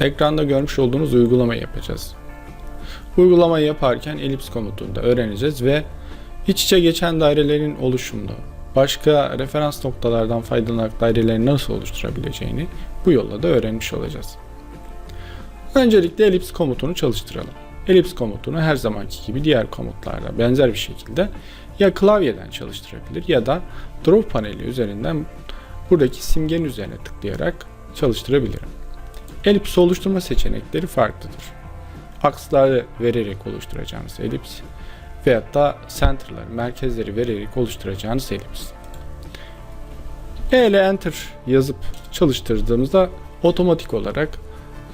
Ekranda görmüş olduğunuz uygulamayı yapacağız. Uygulamayı yaparken elips komutunu da öğreneceğiz ve iç içe geçen dairelerin oluşumunu, başka referans noktalardan faydalanarak daireleri nasıl oluşturabileceğini bu yolla da öğrenmiş olacağız. Öncelikle elips komutunu çalıştıralım. Elips komutunu her zamanki gibi diğer komutlarla benzer bir şekilde ya klavyeden çalıştırabilir ya da drop paneli üzerinden buradaki simgenin üzerine tıklayarak çalıştırabilirim. Elips oluşturma seçenekleri farklıdır. Aksları vererek oluşturacağınız elips veyahut da center'ları, merkezleri vererek oluşturacağınız elips. E ile enter yazıp çalıştırdığımızda otomatik olarak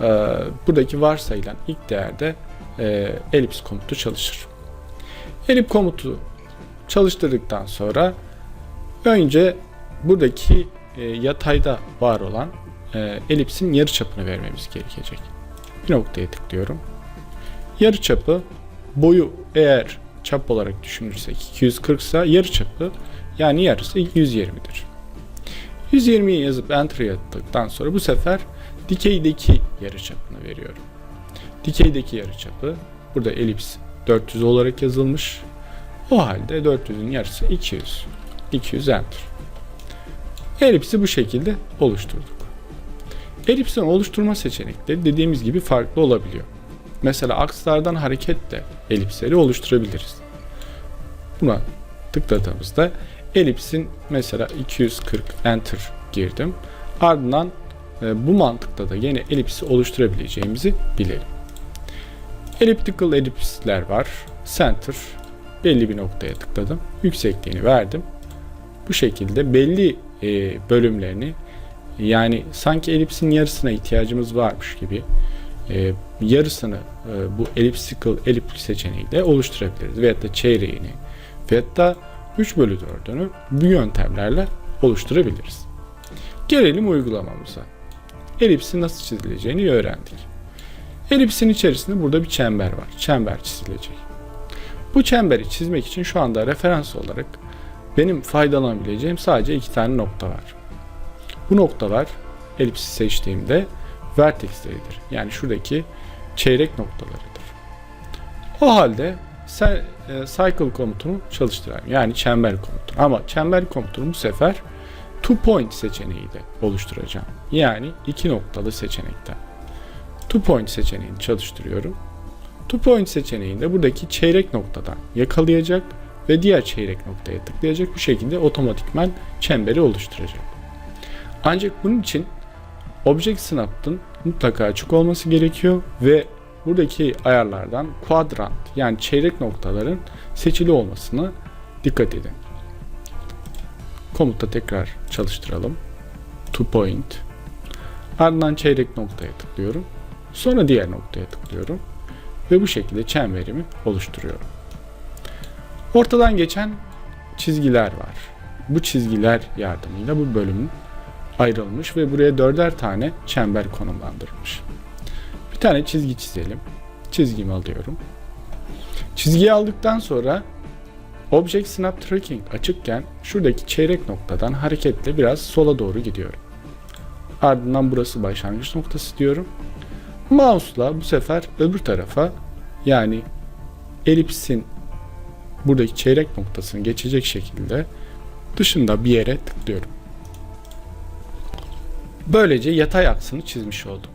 e, buradaki varsayılan ilk değerde e, elips komutu çalışır. Elip komutu çalıştırdıktan sonra önce buradaki e, yatayda var olan e, elipsin yarıçapını vermemiz gerekecek. Bir noktaya tıklıyorum. Yarıçapı boyu eğer çap olarak düşünürsek 240 ise yarıçapı yani yarısı 120'dir. 120'yi yazıp enter yaptıktan sonra bu sefer dikeydeki yarıçapını veriyorum. Dikeydeki yarıçapı burada elips 400 olarak yazılmış. O halde 400'ün yarısı 200. 200 enter. Elipsi bu şekilde oluşturduk. Elipsin oluşturma seçenekleri dediğimiz gibi farklı olabiliyor. Mesela akslardan hareketle elipsleri oluşturabiliriz. Buna tıkladığımızda elipsin mesela 240 enter girdim. Ardından e, bu mantıkta da yine elipsi oluşturabileceğimizi bilelim. Elliptical elipsler var. Center belli bir noktaya tıkladım. Yüksekliğini verdim. Bu şekilde belli e, bölümlerini yani sanki elipsin yarısına ihtiyacımız varmış gibi e, yarısını e, bu elliptical elips seçeneğiyle oluşturabiliriz. Veyahut da çeyreğini veyahut da 3 bölü 4'ünü bu yöntemlerle oluşturabiliriz. Gelelim uygulamamıza. Elipsin nasıl çizileceğini öğrendik. Elipsin içerisinde burada bir çember var. Çember çizilecek. Bu çemberi çizmek için şu anda referans olarak benim faydalanabileceğim sadece iki tane nokta var. Bu noktalar elipsi seçtiğimde vertexleridir. Yani şuradaki çeyrek noktalarıdır. O halde e, cycle komutunu çalıştırayım. Yani çember komutunu. Ama çember komutunu bu sefer two point seçeneği de oluşturacağım. Yani iki noktalı seçenekten. Two point seçeneğini çalıştırıyorum. Two point seçeneğinde buradaki çeyrek noktadan yakalayacak ve diğer çeyrek noktaya tıklayacak. Bu şekilde otomatikman çemberi oluşturacak. Ancak bunun için Object Snap'ın mutlaka açık olması gerekiyor ve buradaki ayarlardan quadrant yani çeyrek noktaların seçili olmasına dikkat edin. Komutta tekrar çalıştıralım. To point. Ardından çeyrek noktaya tıklıyorum. Sonra diğer noktaya tıklıyorum. Ve bu şekilde çemberimi oluşturuyorum. Ortadan geçen çizgiler var. Bu çizgiler yardımıyla bu bölümün ayrılmış ve buraya dörder tane çember konumlandırılmış. Bir tane çizgi çizelim. Çizgimi alıyorum. Çizgiyi aldıktan sonra Object Snap Tracking açıkken şuradaki çeyrek noktadan hareketle biraz sola doğru gidiyorum. Ardından burası başlangıç noktası diyorum. Mouse'la bu sefer öbür tarafa yani elipsin buradaki çeyrek noktasını geçecek şekilde dışında bir yere tıklıyorum. Böylece yatay aksını çizmiş oldum.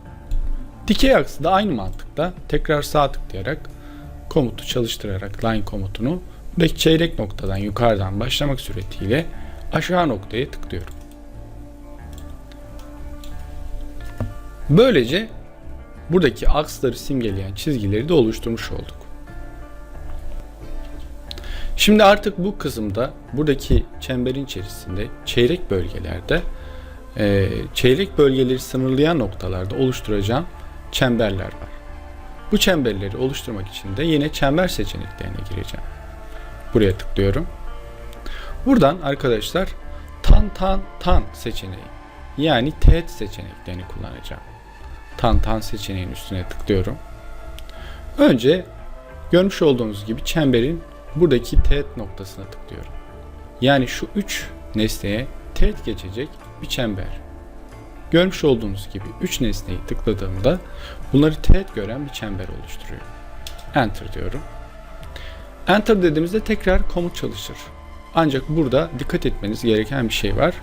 Dikey aksı da aynı mantıkta tekrar sağ tıklayarak komutu çalıştırarak line komutunu buradaki çeyrek noktadan yukarıdan başlamak suretiyle aşağı noktaya tıklıyorum. Böylece buradaki aksları simgeleyen çizgileri de oluşturmuş olduk. Şimdi artık bu kısımda buradaki çemberin içerisinde çeyrek bölgelerde e, çeyrek bölgeleri sınırlayan noktalarda oluşturacağım çemberler var. Bu çemberleri oluşturmak için de yine çember seçeneklerine gireceğim. Buraya tıklıyorum. Buradan arkadaşlar tan tan tan seçeneği yani teğet seçeneklerini kullanacağım. Tan tan seçeneğinin üstüne tıklıyorum. Önce görmüş olduğunuz gibi çemberin buradaki teğet noktasına tıklıyorum. Yani şu üç nesneye teğet geçecek bir çember. Görmüş olduğunuz gibi 3 nesneyi tıkladığımda bunları teğet gören bir çember oluşturuyor. Enter diyorum. Enter dediğimizde tekrar komut çalışır. Ancak burada dikkat etmeniz gereken bir şey var.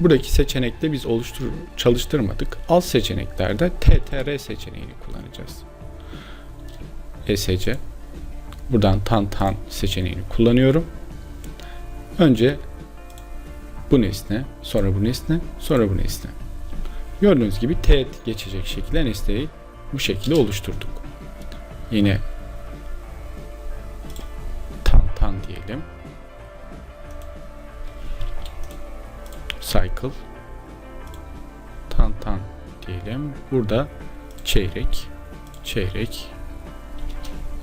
Buradaki seçenekte biz oluştur çalıştırmadık. Alt seçeneklerde TTR seçeneğini kullanacağız. ESC. Buradan tan tan seçeneğini kullanıyorum. Önce bu nesne, sonra bu nesne, sonra bu nesne. Gördüğünüz gibi teğet geçecek şekilde nesneyi bu şekilde oluşturduk. Yine tan tan diyelim. Cycle tan tan diyelim. Burada çeyrek çeyrek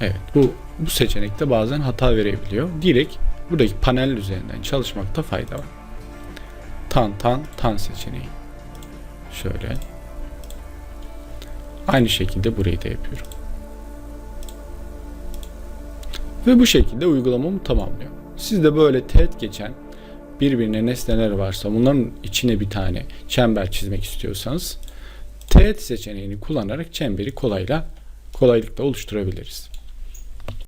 Evet bu bu seçenekte bazen hata verebiliyor. Direkt buradaki panel üzerinden çalışmakta fayda var. Tan tan tan seçeneği. Şöyle. Aynı şekilde burayı da yapıyorum. Ve bu şekilde uygulamamı tamamlıyor. Siz de böyle teğet geçen birbirine nesneler varsa bunların içine bir tane çember çizmek istiyorsanız teğet seçeneğini kullanarak çemberi kolayla kolaylıkla oluşturabiliriz.